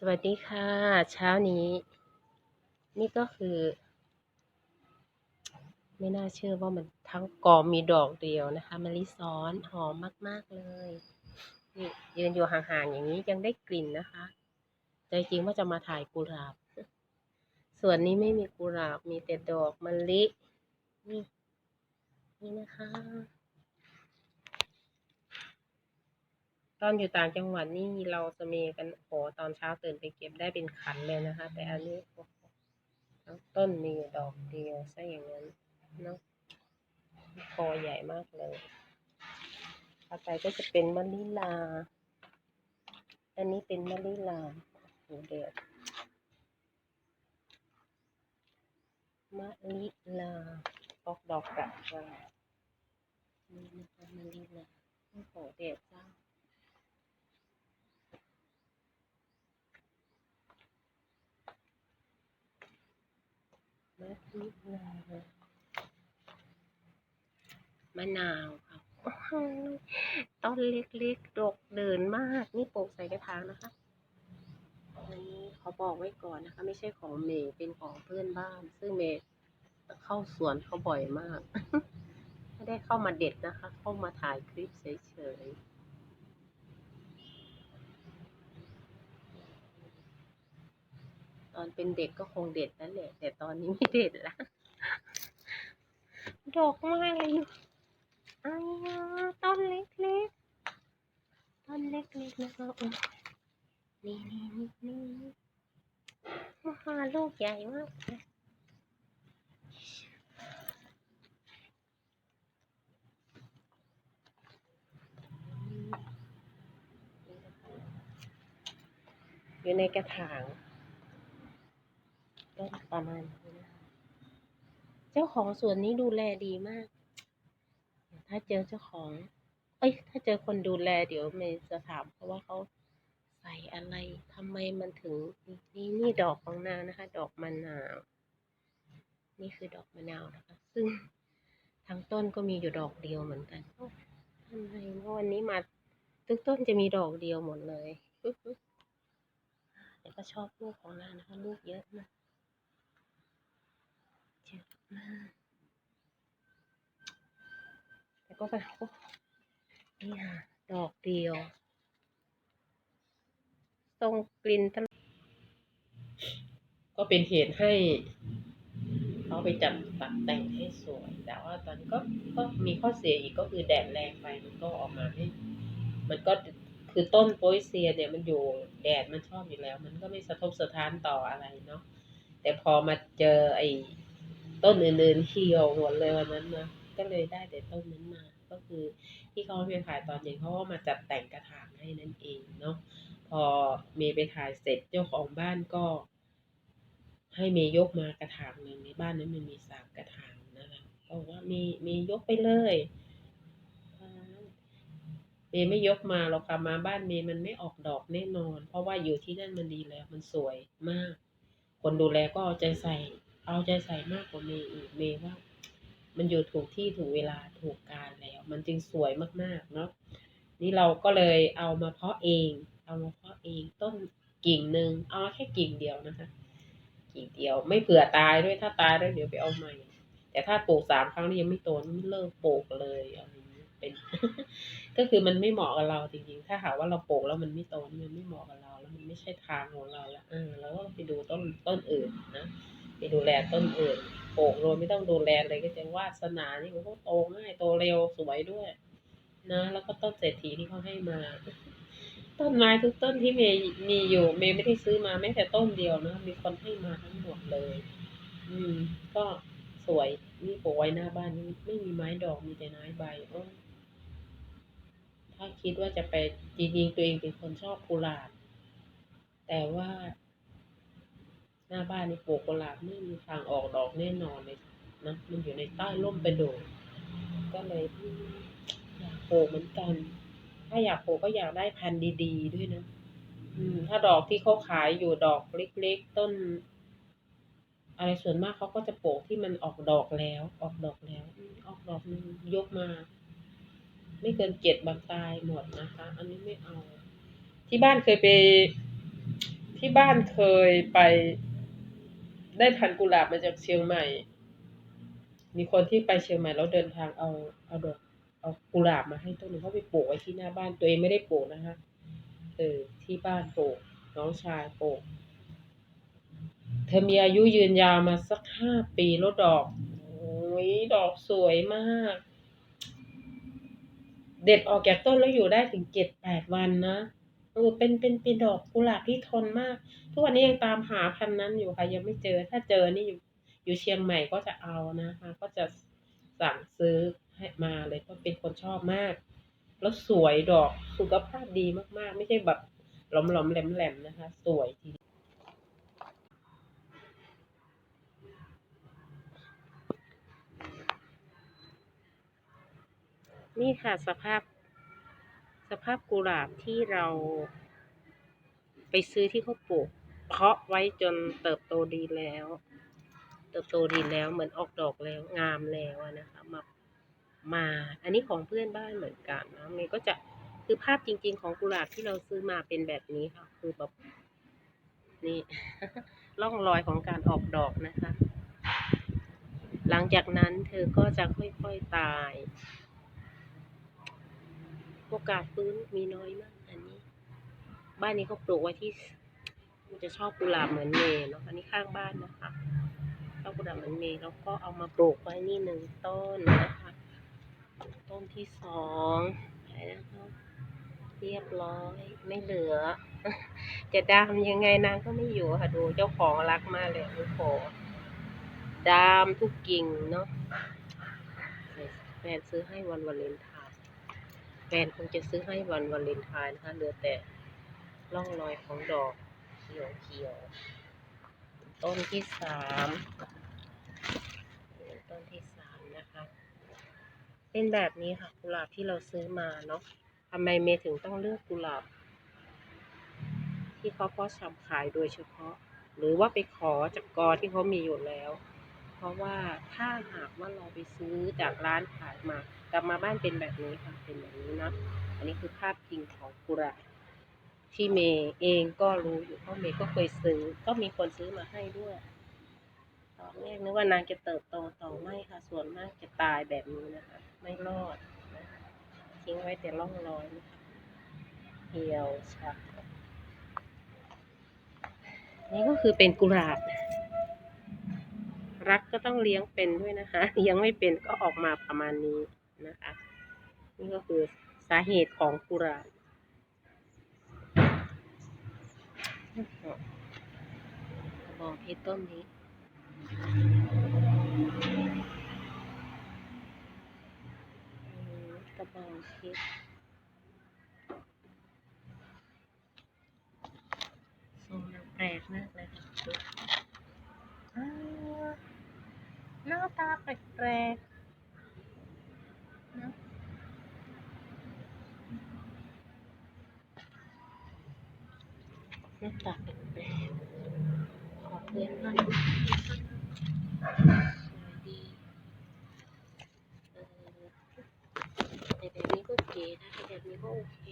สวัสดีค่ะ เช้านี้ นี่ก็คือ ไม่น่าเชื่อว่ามันทั้งกอมีดอกเดียวนะคะมะลิซ้อนหอมมาก ๆ เลยนี่ยืนอยู่ห่าง ๆ อย่างนี้ยังได้กลิ่นนะคะใจจริงว่าจะมาถ่ายกุหลาบ ส่วนนี้ไม่มีกุหลาบมีแต่ดอกมะลินี่นี่นะคะ ตอนอยู่ต่างจังหวัดนี่เราจะมีกันโหตอนเช้าตื่นไปเก็บได้เป็นขันเลยนะคะ แต่อันนี้ทั้งต้นมีดอกเดียวซะอย่างนั้นเนาะคอใหญ่มากเลยต่อไปก็จะเป็นมะลิลา อันนี้เป็นมะลิลาโอ้โหเดือดมะลิลาออกดอกกระจายนี่นะคะมะลิลาโอ้โหเดือดจ้า มะลิลามะนาวค่ะต้นเล็กๆ ดกเดินมาก นี่ปลูกใส่กระถางนะคะ อันนี้เขาบอกไว้ก่อนนะคะ ไม่ใช่ของเมย์เป็นของเพื่อนบ้าน ซึ่งเมย์เข้าสวนเขาบ่อยมาก ไม่ได้เข้ามาเด็ดนะคะ เข้ามาถ่ายคลิปเฉยๆ ตอนเป็นเด็กก็คงเด็ดนั่นแหละ แต่ตอนนี้ไม่เด็ดละดอกมากเลยอยู่อ้าวต้นเล็กๆ ต้นเล็กๆนะคะนี่นี่นี่นี่มาหาลูกใหญ่มากเลยอยู่ในกระถาง ประมาณนี้นะคะเจ้าของสวนนี้ดูแลดีมาก ถ้าเจอเจ้าของ เอ้ย ถ้าเจอคนดูแลเดี๋ยวเมย์จะถามเพราะว่าเขาใส่อะไรทำไมมันถึง นี่นี่ดอกของนางนะคะ ดอกมะนาว นี่คือดอกมะนาวนะคะ ซึ่งทั้งต้นก็มีอยู่ดอกเดียวเหมือนกันทำไมเมื่อวันนี้มาทุกต้นจะมีดอกเดียวหมดเลยแต่ก็ชอบลูกของนางนะคะ ลูกเยอะมาก เยอะมากแต่ก็แบบโอ้นี่ค่ะ ดอกเดียวทรงกลิ่นตลอดก็เป็นเหตุให้เขาไปจัดตัดแต่งให้สวย แต่ว่าตอนนี้ก็ก็มีข้อเสียอีกก็คือแดดแรงไปมันก็ออกมาไม่มันก็คือต้นโปยเซียเนี่ยมันอยู่แดดมันชอบอยู่แล้ว มันก็ไม่สะทกสะท้านต่ออะไรเนาะแต่พอมาเจอไอ ต้นอื่นๆเหี่ยวหมดเลยวันนั้นนะก็เลยได้แต่ต้นนั้นมา ก็คือที่เขาไปถ่ายตอนเย็นเขาก็มาจัดแต่งกระถางให้นั่นเองเนาะพอเมย์ไปถ่ายเสร็จเจ้าของบ้านก็ ให้เมย์ยกมากระถางหนึ่งในบ้านนั้นมันมีสามกระถางนะคะบอกว่าเมย์เมย์ยกไปเลยเมย์ไม่ยกมาหรอกค่ะมาบ้านเมย์มันไม่ออกดอกแน่นอน เพราะว่าอยู่ที่นั่นมันดีแล้ว มันสวยมาก คนดูแลก็เอาใจใส่ เอาใจใส่มากกว่าเมย์อีกเมย์ว่า มันอยู่ถูกที่ถูกเวลาถูกการแล้ว มันจึงสวยมากๆเนาะนี่เราก็เลยเอามาเพาะเอง เอามาเพาะเองต้นกิ่งหนึ่งเอาแค่กิ่งเดียวนะคะ กิ่งเดียวไม่เผื่อตายด้วยถ้าตายแล้วเดี๋ยวไปเอาใหม่ แต่ถ้าปลูกสามครั้งนี่ยังไม่โตนี่เลิกปลูกเลยอะไรอย่างนี้เป็น ก็คือมันไม่เหมาะกับเราจริงๆ ถ้าหากว่าเราปลูกแล้วมันไม่โตนี่มันไม่เหมาะกับเรา แล้วมันไม่ใช่ทางของเราละเออเราก็ไปดูต้นต้นอื่นนะ ไปดูแลต้นอื่นปลูกโดยไม่ต้องดูแลเลยก็จะวาสนานี่มันก็โตง่ายโตเร็วสวยด้วยนะแล้วก็ต้นเศรษฐีที่เขาให้มา ต้นไม้ทุกต้นที่เมย์มีอยู่ เมย์ไม่ได้ซื้อมาแม้แต่ต้นเดียวนะมีคนให้มาทั้งหมดเลย อืม ก็สวยนี่ปลูกไว้หน้าบ้านนี่ไม่มีไม้ดอกมีแต่ไม้ใบอ้ถ้าคิดว่าจะไปจริงๆตัวเองเป็นคนชอบกุหลาบแต่ว่า หน้าบ้านนี่ปลูกกุหลาบไม่มีทางออกดอกแน่นอนเลยนะมันอยู่ในใต้ร่มเป็นโดดก็เลยอยากปลูกเหมือนกัน ถ้าอยากปลูกก็อยากได้พันธุ์ดี ๆ ด้วยนะอืม ถ้าดอกที่เขาขายอยู่ดอกเล็กๆต้น อะไรส่วนมากเขาก็จะปลูกที่มันออกดอกแล้ว ออกดอกแล้วออกดอกนึงยกมา ไม่เกินเจ็ดบางตายหมดนะคะ อันนี้ไม่เอา ที่บ้านเคยไป ที่บ้านเคยไป ได้พันกุหลาบมาจากเชียงใหม่ มีคนที่ไปเชียงใหม่แล้วเดินทางเอาเอาดอกเอากุหลาบมาให้ต้นหนึ่งเขาไปปลูกไว้ที่หน้าบ้านตัวเองไม่ได้ปลูกนะคะเออที่บ้านปลูกน้องชายปลูกเธอมีอายุยืนยาวมาสักห้าปีแล้วดอกโอ้ยดอกสวยมาก เด็ดออกจากต้นแล้วอยู่ได้ถึงเจ็ดแปดวันนะ เออเป็นเป็นเป็นดอกกุหลาบที่ทนมาก ทุกวันนี้ยังตามหาพันนั้นอยู่ค่ะ ยังไม่เจอ ถ้าเจอนี่อยู่อยู่เชียงใหม่ก็จะเอานะคะ ก็จะสั่งซื้อให้มาเลยเพราะเป็นคนชอบมาก แล้วสวยดอกสุขภาพดีมากๆ ไม่ใช่แบบหลอมๆแหลมๆนะคะ สวยทีนี่ค่ะสภาพ สภาพกุหลาบที่เรา ไปซื้อที่เขาปลูก เพาะไว้จนเติบโตดีแล้ว เติบโตดีแล้วเหมือนออกดอกแล้วงามแล้วนะคะมามา อันนี้ของเพื่อนบ้านเหมือนกันนะเมย์ก็จะคือภาพจริง ๆ ของกุหลาบที่เราซื้อมาเป็นแบบนี้ค่ะ คือแบบนี่ร่องรอยของการออกดอกนะคะ หลังจากนั้นเธอก็จะค่อยๆตาย โอกาสฟื้นมีน้อยมาก อันนี้ บ้านนี้เขาปลูกไว้ที่ มันจะชอบกุหลาบเหมือนเมย์เนาะอันนี้ข้างบ้านนะคะชอบกุหลาบเหมือนเมย์แล้วก็เอามาปลูกไว้นี่หนึ่งต้นนะคะ ต้นที่สองไหนนะคะเรียบร้อยไม่เหลือ จะดามยังไงนางก็ไม่อยู่ค่ะดูเจ้าของรักมากเลยโอ้โหดามทุกกิ่งเนาะแฟนซื้อให้วันวาเลนไทน์ แฟนคงจะซื้อให้วันวาเลนไทน์นะคะเหลือแต่ร่องรอยของดอกเขียวเขียว ต้นที่สามต้นที่สามนะคะ เป็นแบบนี้ค่ะกุหลาบที่เราซื้อมาเนาะทำไมเมย์ถึงต้องเลือกกุหลาบ ที่เขาเพาะชำขายโดยเฉพาะ หรือว่าไปขอจากกอที่เขามีอยู่แล้ว เพราะว่าถ้าหากว่าเราไปซื้อจากร้านขายมากลับมาบ้านเป็นแบบนี้ค่ะเป็นแบบนี้นะอันนี้คือภาพจริงของกุหลาบที่เมย์เองก็รู้อยู่เพราะเมย์ก็เคยซื้อ ก็มีคนซื้อมาให้ด้วยตอนแรกนึกว่านางจะเติบโตต่อไม่ค่ะ ส่วนมากจะตายแบบนี้นะคะ ไม่รอดนะคะทิ้งไว้แต่ร่องรอยนะคะเหี่ยวชักนี่ก็คือเป็นกุหลาบ รักก็ต้องเลี้ยงเป็นด้วยนะคะเลี้ยงไม่เป็นก็ออกมาประมาณนี้นะคะ นี่ก็คือสาเหตุของกุหลาบกระบองเพชรต้นนี้อืมกระบองเพชรทรงนางแปลกมากเลยค่ะาตาแปลกๆนะหน้าตาแปลกๆขอเพื่อนหน่อยดีแต่แบบนี้ก็เก๋นะแต่แบบนี้ก็โอเค